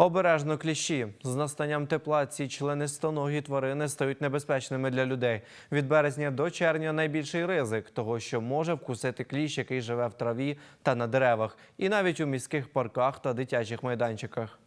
Обережно кліщі. З настанням тепла ці члени стоногі тварини стають небезпечними для людей. Від березня до червня найбільший ризик того, що може вкусити кліщ, який живе в траві та на деревах, і навіть у міських парках та дитячих майданчиках.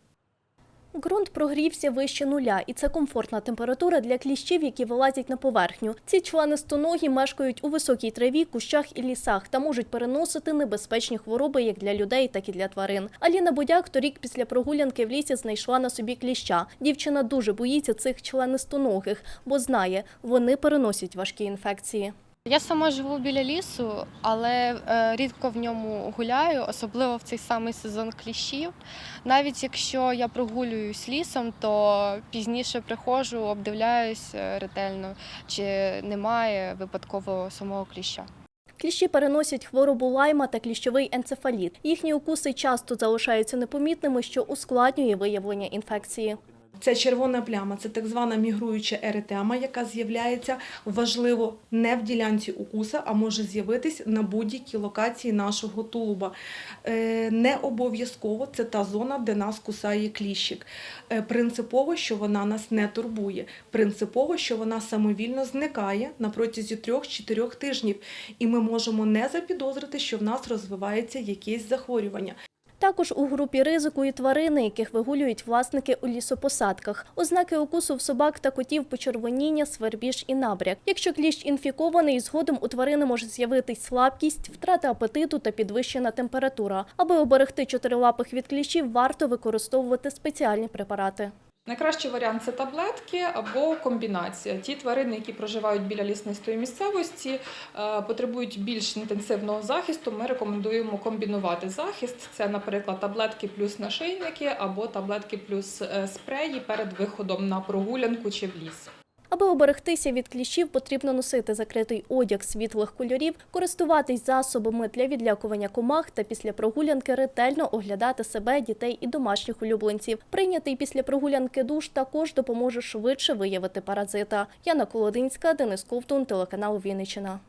Ґрунт прогрівся вище нуля, і це комфортна температура для кліщів, які вилазять на поверхню. Ці членистоногі мешкають у високій траві, кущах і лісах та можуть переносити небезпечні хвороби як для людей, так і для тварин. Аліна Будяк торік після прогулянки в лісі знайшла на собі кліща. Дівчина дуже боїться цих членистоногих, бо знає, вони переносять важкі інфекції. Я сама живу біля лісу, але е, рідко в ньому гуляю, особливо в цей самий сезон кліщів. Навіть якщо я прогулююсь лісом, то пізніше приходжу, обдивляюсь е, ретельно, чи немає випадково самого кліща. Кліщі переносять хворобу лайма та кліщовий енцефаліт. Їхні укуси часто залишаються непомітними, що ускладнює виявлення інфекції. Це червона пляма, це так звана мігруюча еретема, яка з'являється важливо не в ділянці укуса, а може з'явитись на будь-якій локації нашого тулуба. Е, Не обов'язково це та зона, де нас кусає кліщик. Е, Принципово, що вона нас не турбує. Принципово, що вона самовільно зникає на протязі 3-4 тижнів, і ми можемо не запідозрити, що в нас розвивається якесь захворювання. Також у групі ризику і тварини, яких вигулюють власники у лісопосадках. Ознаки укусу в собак та котів почервоніння, свербіж і набряк. Якщо кліщ інфікований, згодом у тварини може з'явитись слабкість, втрата апетиту та підвищена температура. Аби оберегти чотирилапих від кліщів, варто використовувати спеціальні препарати. Найкращий варіант це таблетки або комбінація. Ті тварини, які проживають біля ліснистої місцевості, е, потребують більш інтенсивного захисту. Ми рекомендуємо комбінувати захист. Це, наприклад, таблетки плюс нашийники або таблетки плюс е, спреї перед виходом на прогулянку чи в ліс. Аби оберегтися від кліщів, потрібно носити закритий одяг світлих кольорів, користуватись засобами для відлякування комах та після прогулянки ретельно оглядати себе, дітей і домашніх улюбленців. Прийнятий після прогулянки душ також допоможе швидше виявити паразита. Яна Колодинська, Денис Ковтун, телеканал Вінниччина.